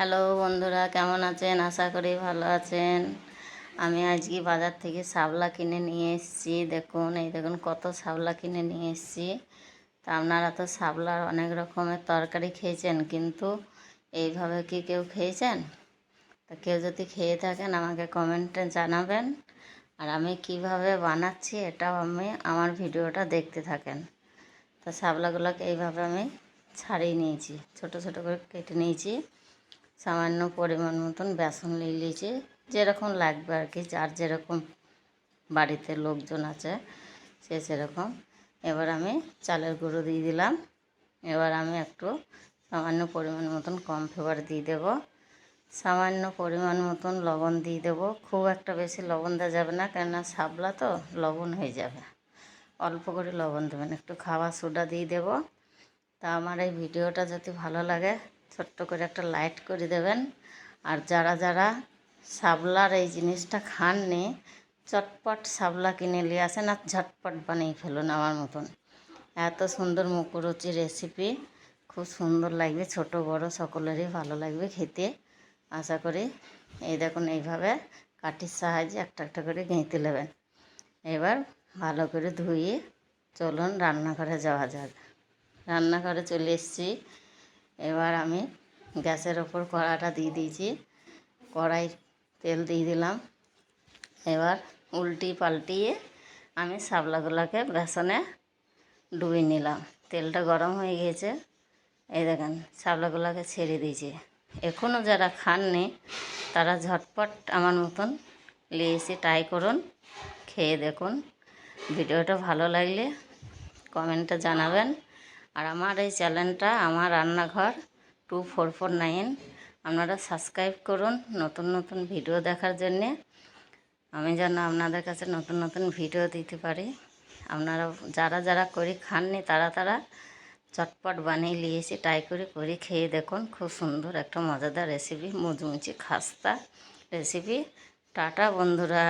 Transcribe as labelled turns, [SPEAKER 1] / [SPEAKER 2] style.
[SPEAKER 1] Hello বন্ধুরা, কেমন আছেন? আশা করি ভালো আছেন। আমি আজকে বাজার থেকে শাপলা কিনে নিয়ে এসেছি। দেখুন, এই দেখুন কত শাপলা কিনে নিয়ে এসেছি। তা আপনারা তো শাপলার অনেক রকমের তরকারি খেয়েছেন, কিন্তু এইভাবে কি কেউ খেয়েছেন? তা কেউ যদি খেয়ে থাকেন, আমাকে কমেন্টে জানাবেন। আর আমি কীভাবে বানাচ্ছি, এটাও আমি আমার ভিডিওটা দেখতে থাকেন। তা শাপলাগুলোকে এইভাবে আমি ছাড়িয়ে নিয়েছি, ছোট ছোট করে কেটে নিয়েছি। সামান্য পরিমাণ মতন বেসন নিয়ে নিয়েছি। যেরকম লাগবে আর কি, যার যেরকম বাড়িতে লোকজন আছে, সে সেরকম। এবার আমি চালের গুঁড়ো দিয়ে দিলাম। এবার আমি একটু সামান্য পরিমাণ মতন কম ফেভার দিয়ে দেব। সামান্য পরিমাণ মতন লবণ দিয়ে দেবো। খুব একটা বেশি লবণ দেওয়া যাবে না, কেননা শাপলা তো লবণ হয়ে যাবে। অল্প করে লবণ দেবেন। একটু খাওয়া সোডা দিয়ে দেবো। তা আমার এই ভিডিওটা যদি ভালো লাগে ছোট্ট করে একটা লাইট করে দেবেন। আর যারা যারা শাপলার এই জিনিসটা খাননি, চটপট শাপলা কিনে নিয়ে আসেন আর ঝটপট বানিয়ে ফেলুন আমার মতন। এত সুন্দর মুখরুচি রেসিপি খুব সুন্দর লাগবে, ছোট, বড়, সকলেরই ভালো লাগবে খেতে। আশা করি এই দেখুন এইভাবে কাঠির সাহায্যে একটা একটা করে গেঁথে নেবেন। এবার ভালো করে ধুয়ে চলুন রান্নাঘরে যাওয়া যাক। রান্নাঘরে চলে এসেছি। এবার আমি গ্যাসের ওপর কড়াটা দিয়ে দিয়েছি। কড়াই তেল দিয়ে দিলাম। এবার উল্টি পাল্টিয়ে আমি শাপলাগুলোকে বেসনে ডুবিয়ে নিলাম। তেলটা গরম হয়ে গিয়েছে। এই দেখেন শাপলাগুলোকে ছেড়ে দিয়েছি। এখনও যারা খাননি, তারা ঝটপট আমার মতন এসে ট্রাই করুন, খেয়ে দেখুন। ভিডিওটা ভালো লাগলে কমেন্টে জানাবেন। আর আমার এই চ্যানেলটা, আমার রান্নাঘর টু ফোর ফোর নাইন, আপনারা সাবস্ক্রাইব করুন নতুন নতুন ভিডিও দেখার জন্যে। আমি যেন আপনাদের কাছে নতুন নতুন ভিডিও দিতে পারি। আপনারা যারা যারা করে খাননি, তারা তারা চটপট বানিয়ে নিয়ে এসে ট্রাই করে করে খেয়ে দেখুন, খুব সুন্দর একটা মজাদার রেসিপি মুচমুচি খাস্তা রেসিপি টাটা বন্ধুরা।